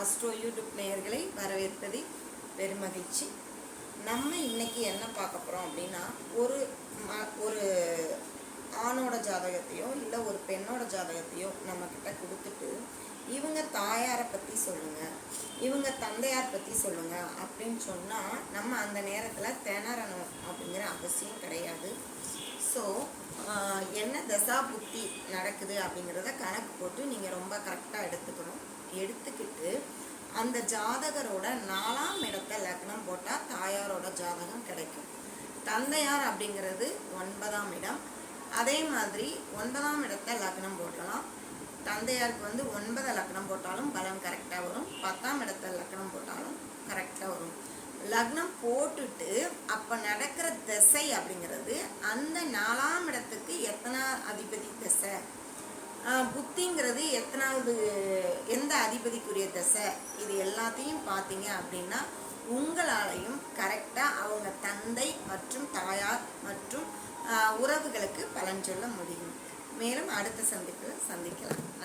Astro YouTube நேயர்களை வரவேற்பதில் பெருமகிழ்ச்சி. நம்ம இன்னைக்கு என்ன பார்க்க போகிறோம் அப்படின்னா ஒரு ம- ஒரு ஆணோட ஜாதகத்தையோ இல்லை ஒரு பெண்ணோட ஜாதகத்தையோ நம்மக்கிட்ட கொடுத்துட்டு இவங்க தாயாரை பற்றி சொல்லுங்கள் இவங்க தந்தையார் பற்றி சொல்லுங்கள் அப்படின்னு சொன்னால் நம்ம அந்த நேரத்தில் திணறணும் அப்படிங்கிற அவசியம் கிடையாது. ஸோ என்ன தசா புத்தி நடக்குது அப்படிங்கிறத கணக்கு போட்டு நீங்கள் ரொம்ப கரெக்டாக எடுத்துக்கணும். எடுத்துக்கிட்டு அந்த ஜாதகரோட நாலாம் இடத்த லக்னம் போட்டால் தாயாரோட ஜாதகம் கிடைக்கும். தந்தையார் அப்படிங்கிறது ஒன்பதாம் இடம். அதே மாதிரி ஒன்பதாம் இடத்த லக்னம் போடலாம் தந்தையாருக்கு வந்து ஒன்பது லக்னம் போட்டாலும் பலம் கரெக்டாக வரும். பத்தாம் இடத்த லக்னம் போட்டாலும் கரெக்டாக வரும். லக்னம் போட்டுட்டு அப்போ நடக்கிற திசை அப்படிங்கிறது அந்த நாலாம் இடத்துக்கு எத்தனை அதிபதி திசை? புத்திங்கிறது எத்தனாவது அதிபதிக்குரிய தசை. இது எல்லாத்தையும் பார்த்தீங்க அப்படின்னா உங்களாலையும் கரெக்டாக அவங்க தந்தை மற்றும் தாயார் மற்றும் ஆஹ் உறவுகளுக்கு பலன் சொல்ல முடியும். மேலும் அடுத்த சந்திப்பில் சந்திக்கலாம்.